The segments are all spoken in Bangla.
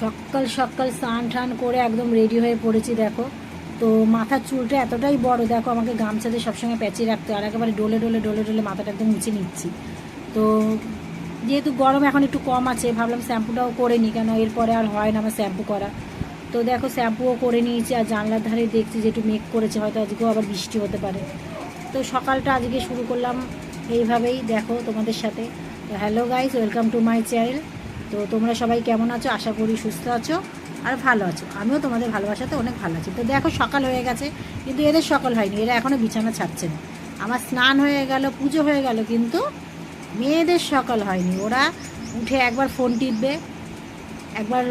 সকাল সকাল স্নান টান করে একদম রেডি হয়ে পড়েছি, দেখো। তো মাথার চুলটা এতটাই বড়, দেখো আমাকে গামছাতে সবসময় প্যাঁচিয়ে রাখতে। আর একেবারে ডোলে ডলে ডলে ডলে মাথাটা একদম মুছে নিচ্ছি। তো যেহেতু গরম এখন একটু কম আছে, ভাবলাম শ্যাম্পুটাও করে নিই, কেন এরপরে আর হয় না আমার শ্যাম্পু করা। তো দেখো শ্যাম্পুও করে নিয়েছি আর জানলার ধারে দেখছি যে একটু মেঘ করেছে, হয়তো আজকেও আবার বৃষ্টি হতে পারে। তো সকালটা আজকে শুরু করলাম এইভাবেই, দেখো তোমাদের সাথে। Hello guys welcome to my channel তো তোমরা সবাই কেমন আছো? আশা করি সুস্থ আছো আর ভালো আছো। আমিও তোমাদের ভালোবাসাতে অনেক ভালো আছি। তো দেখো সকাল হয়ে গেছে কিন্তু এদের সকাল হয়নি। এরা এখনও বিছানা ছাড়ছে না। আমার স্নান হয়ে গেল পুজো হয়ে গেল কিন্তু মেয়েদের সকাল হয়নি। ওরা উঠে একবার ফোন টিপবে একবার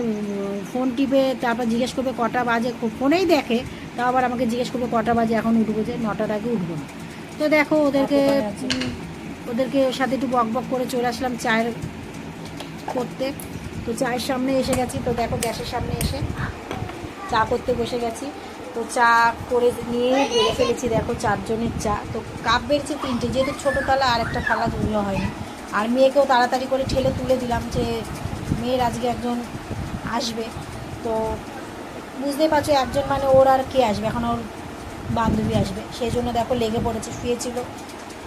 ফোন টিপে তারপর জিজ্ঞেস করবে কটা বাজে ফোনেই দেখে তাও আবার আমাকে জিজ্ঞেস করবে কটা বাজে এখন উঠবো যে নটার আগে উঠবো না। তো দেখো ওদেরকে ওদেরকে সাথে একটু বক বক করে চলে আসলাম চায়ের করতে। তো চায়ের সামনে এসে গেছি, তো দেখো গ্যাসের সামনে এসে চা করতে বসে গেছি। তো চা করে নিয়ে বেড়ে ফেলেছি দেখো চারজনের চা। তো কাপ বেড়েছে তিনটে, যেহেতু ছোটো থালা আর একটা থালা ধুলো হয়নি। আর মেয়েকেও তাড়াতাড়ি করে ঠেলে তুলে দিলাম যে মেয়ের আজকে একজন আসবে। তো বুঝতেই পারছ একজন মানে ওর আর কে আসবে? এখন ওর বান্ধবী আসবে। সেই জন্য দেখো লেগে পড়েছে, শুয়েছিল।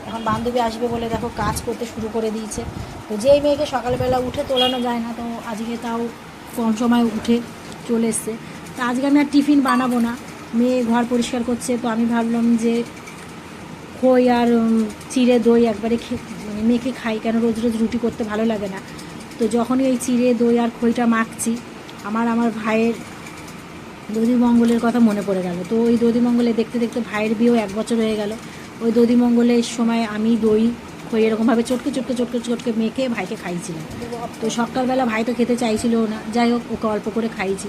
এখন বান্ধবী আসবে বলে দেখো কাজ করতে শুরু করে দিয়েছে। তো যেই মেয়েকে সকালবেলা উঠে তোলানো যায় না, তো আজকে তাও কম সময় উঠে চলে এসছে। তা আজকে আমি আর টিফিন বানাবো না, মেয়ে ঘর পরিষ্কার করছে, তো আমি ভাবলাম যে খই আর চিড়ে দই একবারে মানে মেখে খাই কেন? রোজ রোজ রুটি করতে ভালো লাগে না। তো যখনই এই চিড়ে দই আর খইটা মাখছি, আমার আমার ভাইয়ের দধিমঙ্গলের কথা মনে পড়ে গেল। তো ওই দধিমঙ্গলে দেখতে দেখতে ভাইয়ের বিয়েও এক বছর হয়ে গেল। ওই দধিমঙ্গলের সময় আমি দই খই এরকমভাবে চটকে চটকে চটকে চটকে মেখে ভাইকে খাইছিলাম তো সকালবেলা ভাই তো খেতে চাইছিল না। যাই হোক, ওকে অল্প করে খাইছি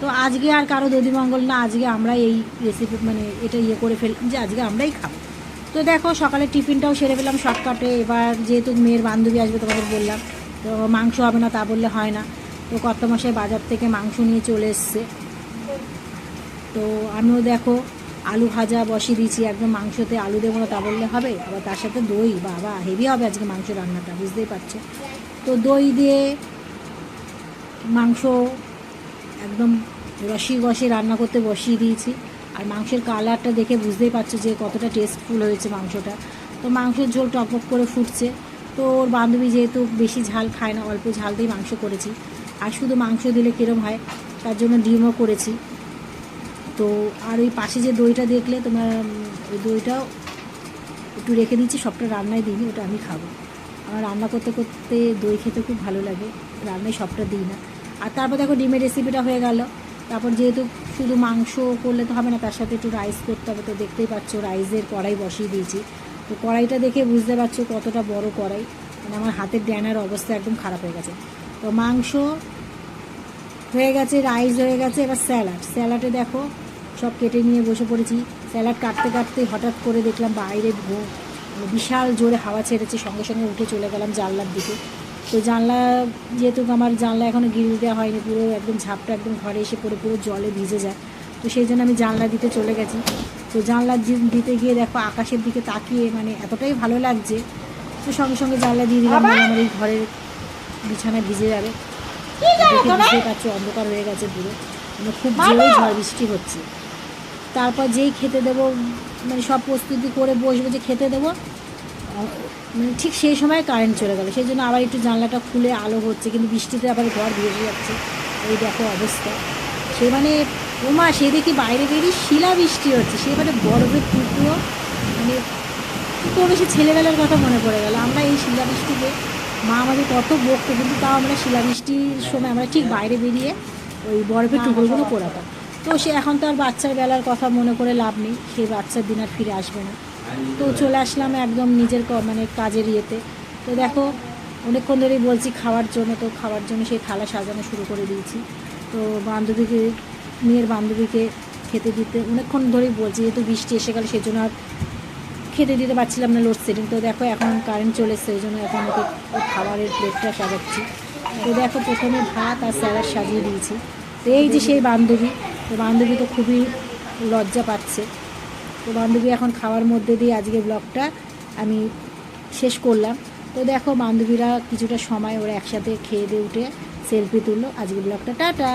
তো আজকে আর কারও দধিমঙ্গল না, আজকে আমরা এই রেসিপি মানে এটা ইয়ে করে ফেললাম যে আজকে আমরাই খাব। তো দেখো, সকালে টিফিনটাও সেরে ফেলাম শর্টকাটে। এবার যেহেতু মেয়ের বান্ধবী আসবে তোমাদের বললাম, তো মাংস হবে না তা বললে হয় না। তো কর্তামশাই বাজার থেকে মাংস নিয়ে চলে এসছে। তো আমিও দেখো আলু ভাজা, বসিয়ে দিয়েছি একদম মাংসতে আলু দেবো না তা বললে হবে? আবার তার সাথে দই, বাবা, হেভি হবে আজকে মাংস রান্নাটা, বুঝতেই পারছ? তো দই দিয়ে মাংস একদম রসি গসে রান্না করতে বসিয়ে দিয়েছি। আর মাংসের কালারটা দেখে বুঝতেই পারছ যে কতটা টেস্টফুল হয়েছে মাংসটা। তো মাংসের ঝোল টপক করে ফুটছে। তো ওর বান্ধবী যেহেতু বেশি ঝাল খায় না, অল্প ঝাল দিয়ে মাংস করেছি। আর শুধু মাংস দিলে কীরম হয়, তার জন্য ডিমও করেছি। তো আর ওই পাশে যে দইটা দেখলে তোমার ওই দইটাও একটু রেখে দিচ্ছি, সবটা রান্নায় দিইনি, ওটা আমি খাব। আমার রান্না করতে করতে দই খেতে খুব ভালো লাগে, রান্নায় সবটা দিই না। আর তারপর দেখো ডিমের রেসিপিটা হয়ে গেল। তারপর যেহেতু শুধু মাংস করলে তো হবে না, তার সাথে একটু রাইস করতে হবে, তো দেখতেই পাচ্ছ রাইসের কড়াই বসিয়ে দিয়েছি। তো কড়াইটা দেখে বুঝতে পারছ কতটা বড় কড়াই মানে আমার হাতের ড্যানার অবস্থা একদম খারাপ হয়ে গেছে। তো মাংস হয়ে গেছে রাইস হয়ে গেছে, এবার স্যালাড স্যালাডে দেখো সব কেটে নিয়ে বসে পড়েছি। স্যালাড কাটতে কাটতে হঠাৎ করে দেখলাম বাইরে বিশাল জোরে হাওয়া ছেড়েছে। সঙ্গে সঙ্গে উঠে চলে গেলাম জানলার দিকে। তো জানলা যেহেতু আমার জানলা এখনও গিল দেওয়া হয়নি পুরো একদম ঝাপটা একদম ঘরে এসে পড়ে পুরো জলে ভিজে যায়। তো সেই জন্য আমি জানলা দিতে চলে গেছি। তো জানলা দিতে গিয়ে দেখো আকাশের দিকে তাকিয়ে মানে এতটাই ভালো লাগছে। তো সঙ্গে সঙ্গে জানলা দিয়ে দিলাম আমার এই ঘরের বিছানা ভিজে যাবে। দেখে পারছ অন্ধকার হয়ে গেছে পুরো। মানে খুব জোরে ঝড় বৃষ্টি হচ্ছে। তারপর যেই খেতে দেবো মানে সব প্রস্তুতি করে বসবো যে খেতে দেবো মানে ঠিক সেই সময় কারেন্ট চলে গেল। সেই জন্য আবার একটু জানলাটা খুলে আলো হচ্ছে কিন্তু বৃষ্টিতে আবার ঘর ভেসে যাচ্ছে। এই দেখো অবস্থা। সে মানে ওমা সে দেখি বাইরে বেরিয়ে শিলা বৃষ্টি হচ্ছে। সে মানে বরফের টুকরো মানে কী করবে সে ছেলেবেলার কথা মনে পড়ে গেল। আমরা এই শিলাবৃষ্টিতে মা আমাদের কত বকতো কিন্তু তাও আমরা শিলাবৃষ্টির সময় আমরা ঠিক বাইরে বেরিয়ে ওই বরফের টুকরোগুলো পোড়াতাম। তো সে এখন তো আর বাচ্চার বেলার কথা মনে করে লাভ নেই, সেই বাচ্চার দিন আর ফিরে আসবে না। তো চলে আসলাম একদম নিজের মানে কাজের ইয়েতে। তো দেখো, অনেকক্ষণ ধরেই বলছি খাওয়ার জন্য, তো খাওয়ার জন্য সেই থালা সাজানো শুরু করে দিয়েছি। তো বান্ধবীকে, মেয়ের বান্ধবীকে খেতে দিতে, অনেকক্ষণ ধরেই বলছি, যেহেতু বৃষ্টি এসে গেল, সেই জন্য আর খেতে দিতে পারছিলাম না লোডশেডিং তো দেখো, এখন কারেন্ট চলে এসছে ওই জন্য এখন ওকে খাবারের প্লেটটা সাজাচ্ছি। তো দেখো, প্রথমে ভাত আর স্যালাড সাজিয়ে দিয়েছি। তো এই যে সেই বান্ধবী তো বান্ধবী তো খুবই লজ্জা পাচ্ছে। তো বান্ধবী এখন খাওয়ার মধ্যে দিয়ে আজকে ব্লগটা আমি শেষ করলাম। তো দেখো বান্ধবীরা কিছুটা সময় ওরা একসাথে খেয়ে দিয়ে উঠে সেলফি তুললো। আজকে ব্লগটা, টাটা!